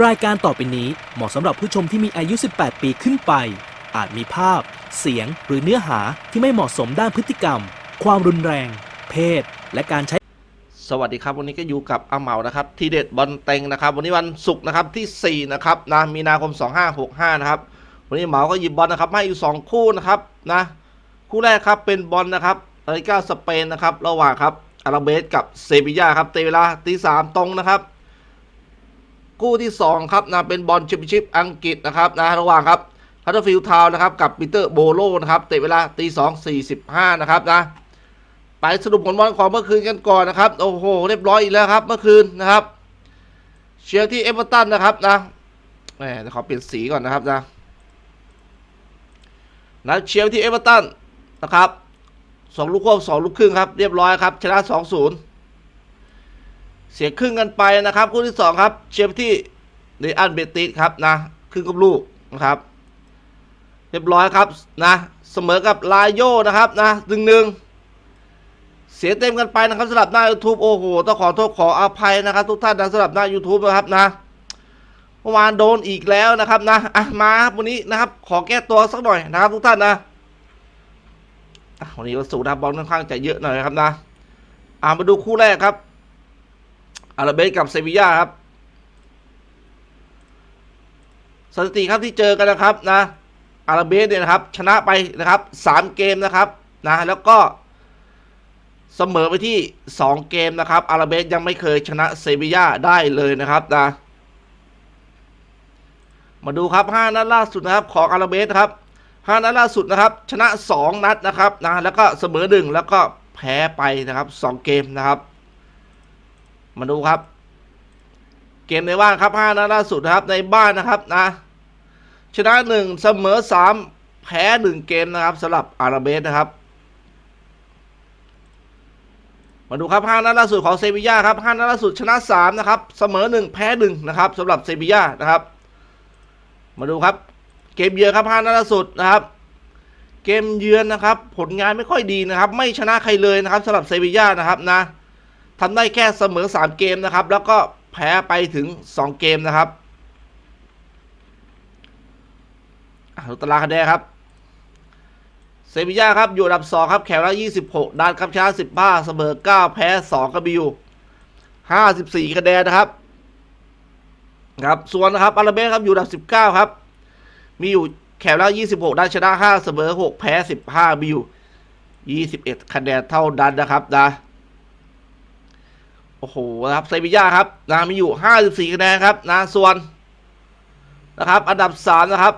รายการต่อไปนี้เหมาะสำหรับผู้ชมที่มีอายุ 18 ปีขึ้นไป อาจมีภาพ เสียง หรือเนื้อหาที่ไม่เหมาะสมด้านพฤติกรรม ความรุนแรง เพศ และการใช้ สวัสดีครับวันนี้ก็อยู่กับอาเหมานะครับ ทีเด็ดบอลเต็งนะครับ วันนี้วันศุกร์นะครับที่ 4 นะครับนะมีนาคม 2565 นะครับ วันนี้เหมาก็หยิบบอลนะครับให้อยู่ 2 คู่นะครับนะ คู่แรกครับเป็นบอลนะครับลาลิกาสเปนนะครับระหว่างครับอาราเบสกับเซบียาครับเตเวลาตีสามตรงนะครับ คู่ที่ 2 ครับนะเป็นบอลแชมเปี้ยนชิพอังกฤษนะครับนะระหว่างครับฮัตเตอร์ฟิลด์ทาวน์นะครับ กับปีเตอร์โบโลนะครับเตะเวลาตีสองสี่สิบห้านะครับนะไปสรุปผลบอลของเมื่อคืนกันก่อนนะครับ โอ้โห เรียบร้อยอีกแล้วครับ เมื่อคืนนะครับ เชียร์ที่เอเวอร์ตันนะครับนะแหมเขอเปลี่ยนสีก่อนนะครับนะนะเชียร์ที่เอเวอร์ตันนะครับสองลูกควบสองลูกครึ่งครับ เรียบร้อยครับ ชนะสองศูนย์ เสียครึ่งกันไปนะครับ คู่ที่สองครับเชียร์ที่เรอันเบติสครับนะครึ่งกับลูกนะครับ เรียบร้อยครับนะเสมอกับลายโยนะครับนะหนึ่งหนึ่งเสียเต็มกันไปนะครับสำหรับหน้า YouTube โอ้โหต้องขอโทษขออภัยนะครับ ทุกท่านนะสำหรับหน้า YouTube นะครับนะเมื่อวานโดนอีกแล้วนะครับนะอะมาครับวันนี้นะครับ ขอแก้ตัวสักหน่อยนะครับ ทุกท่านนะวันนี้วันศุกร์นะครับบอลค่อนข้างจะเยอะหน่อยนะครับนะอ่ามาดูคู่แรกครับ อาราเบสกับเซบียาครับสถิติครับที่เจอกันนะครับนะอาราเบสเนี่ยนะครับชนะไปนะครับสามเกมนะครับนะแล้วก็เสมอไปที่ 2 เกมนะครับ อาราเบสยังไม่เคยชนะเซบียาได้เลยนะครับนะมาดูครับ 5 นัดล่าสุดนะครับของอาราเบสครับ 5 นัดล่าสุดนะครับ ชนะ 2 นัดนะครับนะแล้วก็เสมอ 1 แล้วก็แพ้ไปนะครับ 2 เกมนะครับ มาดูครับ เกมในบ้านครับ5นัดล่าสุดนะครับในบ้านนะครับนะชนะ1เสมอ3แพ้1เกมนะครับสำหรับอาราเบสนะครับ มาดูครับ5นัดล่าสุดของเซบีย่าครับ5นัดล่าสุดชนะ3นะครับเสมอ1แพ้1นะครับสำหรับเซบีย่านะครับ มาดูครับ เกมเยือนครับ5นัดล่าสุดนะครับเกมเยือนนะครับ ผลงานไม่ค่อยดีนะครับ ไม่ชนะใครเลยนะครับสำหรับเซบีย่านะครับนะ ทำได้แค่เสมอ 3 เกมนะครับ แล้วก็แพ้ไปถึง 2 เกมนะครับอะดูตารางคะแนนครับเซบีย่าครับอยู่อันดับ 2 ครับแข่งละ26ดันครับชนะ15 เสมอ 9 แพ้ 2กับบิว54 คะแนนนะครับครับส่วนนะครับอาราเบสครับอยู่อันดับ 19 ครับ มีอยู่แข่งละ26ดันชนะ 5 เสมอ 6 แพ้ 15บิว21 คะแนนเท่าดันนะครับนะ โอ้โหนะครับเซบีย่าครับนะมีอยู่54คะแนนครับนะส่วนนะครับ อันดับ3นะครับ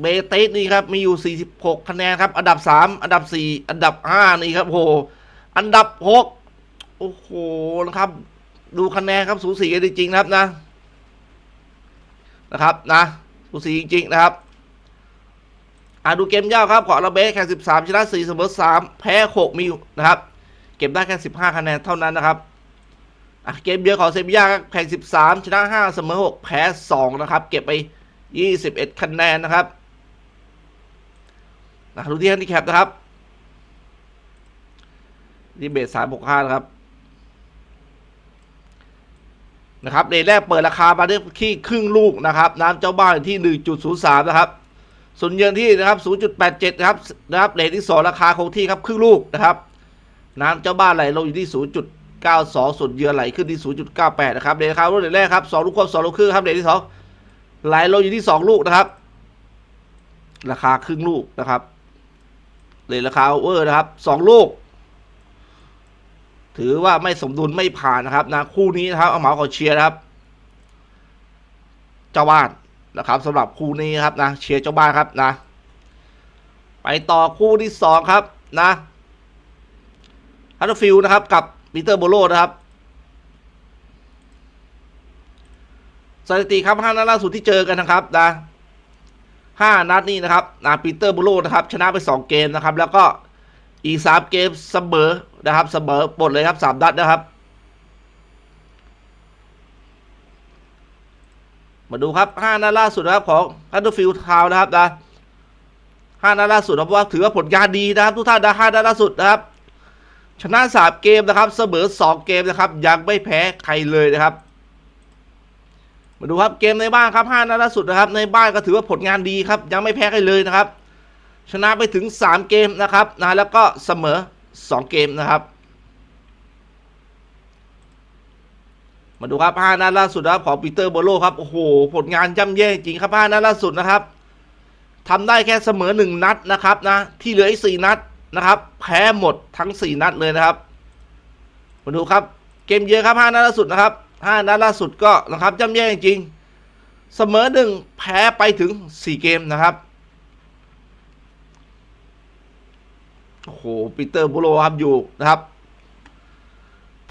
เบติสนี่ครับมีอยู่46คะแนนครับ อันดับ3อันดับ4อันดับ5นี่ครับโอ้โหอันดับ6โอ้โหนะครับ ดูคะแนนครับสูสีกันจริงๆนะครับนะ นะครับนะสูสีจริงๆนะครับอ่าดูเกมยาวครับขอราเบสแข่ง13 ชนะ 4 เสมอ 3 แพ้ 6 มีนะครับ เก็บได้แค่ 15 คะแนนเท่านั้นนะครับ อะเกมเดียวของเซบียาแข่ง 13 ชนะ 5 เสมอ 6 แพ้ 2 นะครับ เก็บไป 21 คะแนนนะครับนะดูที่แฮนดิแคปนะครับนี่เบสสามหกห้านะครับ นะครับเดทแรกเปิดราคามาที่ครึ่งลูกนะครับ น้ำเจ้าบ้านที่หนึ่งจุดศูนย์สามนะครับ ส่วนเยือนที่นะครับศูนย์จุดแปดเจ็ดนะครับนะครับเดทที่สองราคาคงที่ครับครึ่งลูกนะครับ น้ำเจ้าบ้านไหลลงอยู่ที่ศูนย์จุด เก้าสองส่วนเยือไหลขึ้นที่ศูนย์จุดเก้าแปดนะครับเดทราคารุ่นเดทแรกครับสองลูกควบสองลูกครึ่งครับเดทที่สองไหลลงอยู่ที่สองลูกนะครับ ราคาครึ่งลูกนะครับเลยราคาโอเวอร์นะครับสองลูก ถือว่าไม่สมดุลไม่ผ่านนะครับนะคู่นี้นะครับเอาเหมาขอเชียร์นะครับ เจ้าบ้านนะครับสำหรับคู่นี้ครับนะเชียร์เจ้าบ้านครับนะ ไปต่อคู่ที่สองครับนะฮัตเตอร์ฟิลนะครับกับ ปีเตอร์โบโลนะครับสถิติครับห้านัดล่าสุดที่เจอกันนะครับนะห้านัดนี้นะครับนะปีเตอร์โบโรนะครับ ชนะไปสองเกมนะครับ แล้วก็อีกสามเกมเสมอนะครับเสมอหมดเลยครับสามนัดนะครับ มาดูครับห้านัดล่าสุดนะครับของฮัตเตอร์ฟิลด์ทาวนะครับนะห้านัดล่าสุดนะเพราะว่าถือว่าผลงานดีนะครับ ทุกท่านนะห้านัดล่าสุดนะครับ ชนะสามเกมนะครับ เสมอสองเกมนะครับ ยังไม่แพ้ใครเลยนะครับ มาดูครับเกมในบ้านครับ5นัดล่าสุดนะครับ ในบ้านก็ถือว่าผลงานดีครับ ยังไม่แพ้ใครเลยนะครับ ชนะไปถึง 3 เกมนะครับนะแล้วก็เสมอ 2 เกมนะครับมาดูครับ5นัดล่าสุดนะครับของปีเตอร์โบโลครับ โอ้โห ผลงานย่ำแย่จริงครับ5นัดล่าสุดนะครับทำได้แค่เสมอ 1 นัดนะครับนะ ที่เหลืออีก4นัด นะครับ แพ้หมดทั้ง 4 นัดเลยนะครับมาดูครับ เกมเยอะครับ 5 นัดล่าสุดนะครับ5นัดล่าสุดก็นะครับย่ำแย่จริงเสมอหนึ่งแพ้ไปถึง 4 เกมนะครับโอ้โหปีเตอร์โบโลครับอยู่นะครับ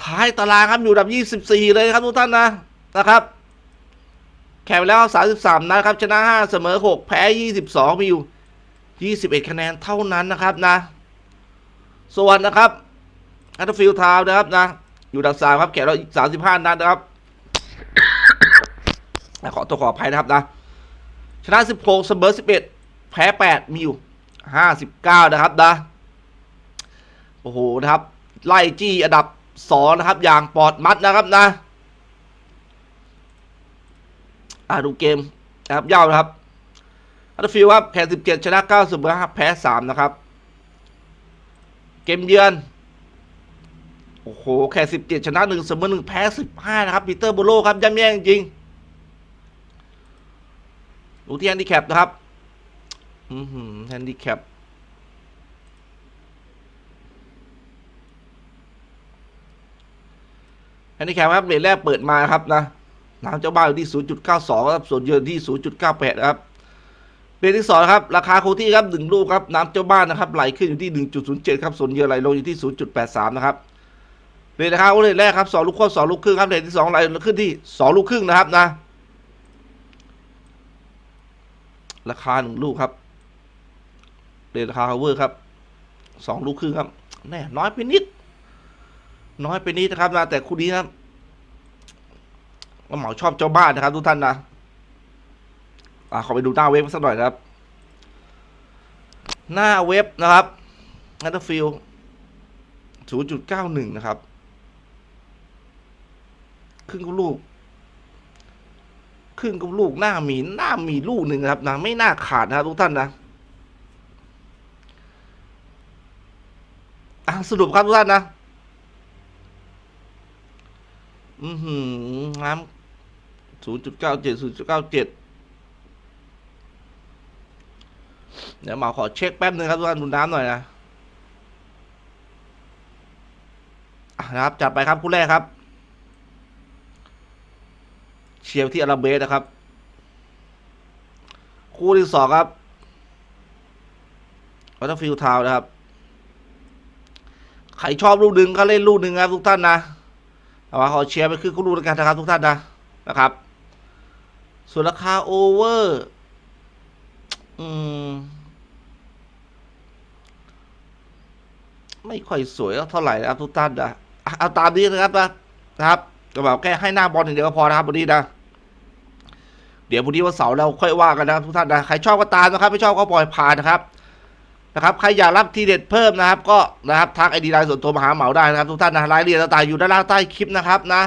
ท้ายตารางครับอยู่อันดับ 24 เลยครับทุกท่านนะนะครับแข่งไปแล้ว 33 นัดครับ ชนะ 5 เสมอ 6 แพ้ 22 มีอยู่ 21 คะแนนเท่านั้นนะครับนะ ส่วนนะครับอัตฟิลทาวนะครับนะ อยู่อันดับ3ครับ แข่งเราอีก35นัดนะครับ ขอตัวขออภัยนะครับนะ ชนะ16เสมอ11แพ้8มีอยู่59นะครับนะ โอ้โหนะครับ ไล่จี้อันดับสองนะครับ อย่างปอดมัดนะครับนะอ่าดูเกมนะครับยาวนะครับอัตฟิลครับแพ้17ชนะ9เสมอ5แพ้3นะครับ เกมเยือน โอ้โหแค่17ชนะ1เสมอ1แพ้15นะครับปีเตอร์โบโลครับย่ำแย่จริงๆดูที่แฮนดิแคปนะครับ อือหือแฮนดิแคปอันนี้แคปครับเลทแรกเปิดมาครับนะน้ำเจ้าบ้านอยู่ที่ 0.92ครับส่วนเยือนที่ 0.98นะครับ เลทที่สองครับ ราคาคงที่ครับหนึ่งลูกครับน้ำเจ้าบ้านนะครับไหลขึ้นอยู่ที่ 1.07 ครับส่วนเยือไหลลงอยู่ที่ 0.83 นะครับเลทราคาเลทแรกครับสองลูกโคตรสองลูกครึ่งครับเลทที่สองไหลขึ้นที่สองลูกครึ่งนะครับนะ ราคาหนึ่งลูกครับเลทราคา cover ครับสองลูกครึ่งครับแน่น้อยไปนิด น้อยไปนิดนะครับนะแต่คู่นี้ครับก็เหมาชอบเจ้าบ้านนะครับทุกท่านนะ อ่าขอไปดูหน้าเว็บสักหน่อยครับ หน้าเว็บนะครับนัทฟิลศูนย์จุดเก้าหนึ่งนะครับ ครึ่งกับลูก ครึ่งกับลูกหน้ามีหน้ามีลูกหนึ่งนะครับนะไม่น่าขาดนะครับทุกท่านนะอะสรุปครับทุกท่านนะอือหือน้ำศูนย์จุดเก้าเจ็ดศูนย์จุดเก้าเจ็ด เดี๋ยวหมาขอเช็คแป๊บนึงครับทุกท่านดูน้ำหน่อยนะนะครับจัดไปครับคู่แรกครับ เชียร์ที่อาราเบสนะครับ คู่ที่สองครับวัตเตอร์ฟิลทาวนะครับ ใครชอบลูกหนึ่งก็เล่นลูกหนึ่งครับทุกท่านนะเอามาขอเชียร์ไปคือคู่รู้แล้วกันนะครับทุกท่านนะนะครับ ส่วนราคาโอเวอร์ อืม ไม่ค่อยสวยเท่าไหร่นะครับทุกท่านนะเอาตามนี้นะครับนะนะครับก็แบบแค่ให้หน้าบอลอย่างเดียวก็พอนะครับวันนี้นะเดี๋ยวพรุ่งนี้วันเสาร์เราค่อยว่ากันนะครับทุกท่านนะใครชอบก็ตามนะครับ ไม่ชอบก็ปล่อยผ่านนะครับนะครับใครอยากรับทีเด็ดเพิ่มนะครับ ก็นะครับทักไอดีไลน์ส่วนตัวมาหาเหมาได้นะครับทุกท่านนะรายละเอียดต่างๆอยู่ด้านล่างใต้คลิปนะครับนะ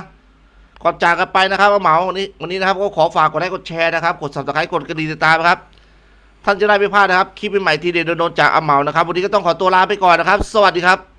ก่อนจากกันไปนะครับเหมาวันนี้วันนี้นะครับก็ขอฝากกดไลค์กดแชร์นะครับ กด subscribe กดกระดิ่งติดตามครับ ท่านจะได้ไม่พลาดนะครับ คลิปใหม่ทีเด็ดโดนๆจากอาเหมานะครับ วันนี้ก็ต้องขอตัวลาไปก่อนนะครับ สวัสดีครับ